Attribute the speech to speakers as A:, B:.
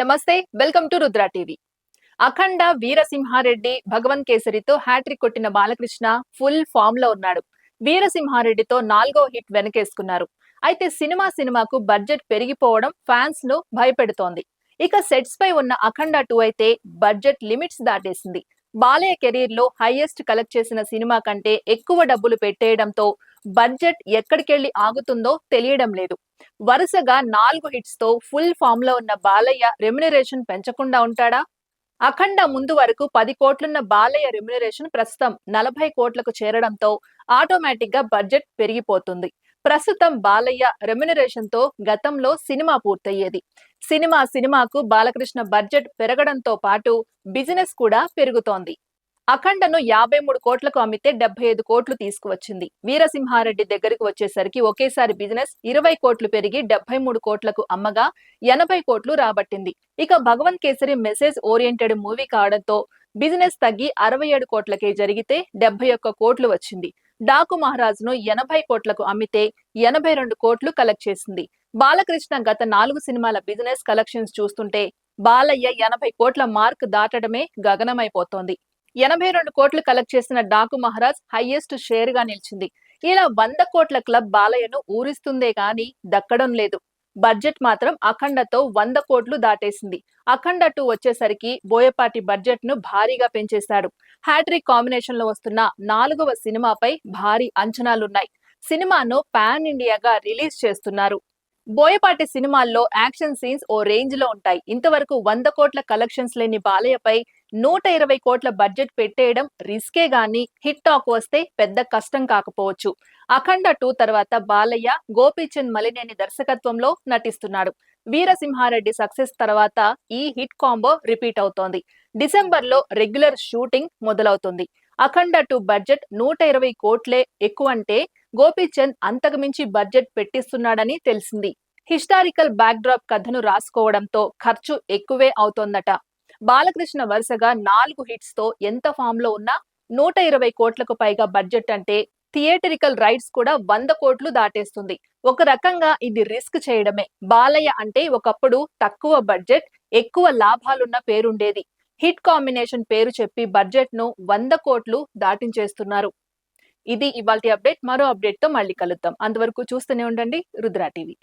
A: నమస్తే welcome to Rudra TV. Akhanda Veerasimha Reddy Bhagavanth కేసరితో hat trick కొట్టిన Balakrishna full ఫామ్లో ఉన్నాడు. వీరసింహారెడ్డితో నాలుగో హిట్ వెనకేసుకున్నారు. అయితే సినిమా సినిమాకు బడ్జెట్ పెరిగిపోవడం ఫ్యాన్స్ను భయపెడుతోంది. ఇక సెట్స్ పై ఉన్న అఖండ టూ అయితే బడ్జెట్ లిమిట్స్ దాటేసింది. బాలయ్య కెరీర్లో హైయెస్ట్ కలెక్ట్ చేసిన సినిమా కంటే ఎక్కువ డబ్బులు పెట్టేయడంతో బడ్జెట్ ఎక్కడికెళ్ళి ఆగుతుందో తెలియడం లేదు. వరుసగా నాలుగు హిట్స్తో ఫుల్ ఫామ్లో ఉన్న బాలయ్య రెమ్యునరేషన్ పెంచకుండా ఉంటాడా? అఖండ ముందు వరకు పది కోట్లున్న బాలయ్య రెమ్యునరేషన్ ప్రస్తుతం నలభై కోట్లకు చేరడంతో ఆటోమేటిక్గా బడ్జెట్ పెరిగిపోతుంది. ప్రస్తుతం బాలయ్య రెమ్యునరేషన్తో గతంలో సినిమా పూర్తయ్యేది. సినిమా సినిమాకు బాలకృష్ణ బడ్జెట్ పెరగడంతో పాటు బిజినెస్ కూడా పెరుగుతోంది. అఖండను యాభై మూడు కోట్లకు అమ్మితే డెబ్బై ఐదు కోట్లు తీసుకువచ్చింది. వీరసింహారెడ్డి దగ్గరకు వచ్చేసరికి ఒకేసారి బిజినెస్ ఇరవై కోట్లు పెరిగి డెబ్బై మూడు కోట్లకు అమ్మగా ఎనభై కోట్లు రాబట్టింది. ఇక Bhagavanth Kesari message oriented movie కావడంతో బిజినెస్ తగ్గి అరవై ఏడు కోట్లకే జరిగితే డెబ్బై ఒక్క కోట్లు వచ్చింది. డాకు మహారాజ్ను ఎనభై కోట్లకు అమ్మితే ఎనభై రెండు కోట్లు కలెక్ట్ చేసింది. బాలకృష్ణ గత నాలుగు సినిమాల బిజినెస్ కలెక్షన్స్ చూస్తుంటే బాలయ్య ఎనభై కోట్ల మార్క్ దాటడమే గగనమైపోతోంది. ఎనభై రెండు కోట్లు కలెక్ట్ చేసిన డాకు మహారాజ్ హైయెస్ట్ షేర్గా నిలిచింది. ఇలా వంద కోట్ల క్లబ్ బాలయ్యను ఊరిస్తుందే గాని దక్కడం లేదు. బడ్జెట్ మాత్రం అఖండతో వంద కోట్లు దాటేసింది. అఖండ టూ వచ్చేసరికి బోయపాటి బడ్జెట్ను భారీగా పెంచేశాడు. హ్యాట్రిక్ కాంబినేషన్లో వస్తున్న నాలుగవ సినిమాపై భారీ అంచనాలున్నాయి. సినిమాను పాన్ ఇండియాగా రిలీజ్ చేస్తున్నారు. బోయపాటి సినిమాల్లో యాక్షన్ సీన్స్ ఓ రేంజ్లో ఉంటాయి. ఇంతవరకు వంద కోట్ల కలెక్షన్స్ లేని బాలయ్యపై నూట ఇరవై కోట్ల బడ్జెట్ పెట్టేయడం రిస్కే గాని హిట్ టాక్ వస్తే పెద్ద కష్టం కాకపోవచ్చు. అఖండ టూ తర్వాత బాలయ్య గోపీచంద్ మలినేని దర్శకత్వంలో నటిస్తున్నాడు. వీరసింహారెడ్డి సక్సెస్ తర్వాత ఈ హిట్ కాంబో రిపీట్ అవుతోంది. డిసెంబర్లో రెగ్యులర్ షూటింగ్ మొదలవుతుంది. అఖండ టూ బడ్జెట్ నూట ఇరవై కోట్లే ఎక్కువంటే గోపీచంద్ అంతకుమించి బడ్జెట్ పెట్టిస్తున్నాడని తెలిసింది. హిస్టారికల్ బ్యాక్డ్రాప్ కథను రాసుకోవడంతో ఖర్చు ఎక్కువే అవుతోందట. బాలకృష్ణ వరుసగా నాలుగు హిట్స్తో ఎంత ఫామ్లో ఉన్నా నూట ఇరవై కోట్లకు పైగా బడ్జెట్ అంటే థియేటరికల్ రైట్స్ కూడా వంద కోట్లు దాటేస్తుంది. ఒక రకంగా ఇది రిస్క్ చేయడమే. బాలయ్య అంటే ఒకప్పుడు తక్కువ బడ్జెట్ ఎక్కువ లాభాలున్న పేరుండేది. హిట్ కాంబినేషన్ పేరు చెప్పి బడ్జెట్ను వంద కోట్లు దాటించేస్తున్నారు. ఇది ఇవాళ అప్డేట్ మరో అప్డేట్తో మళ్ళీ కలుద్దాం. అంతవరకు చూస్తూనే ఉండండి. రుద్రా టీవీ.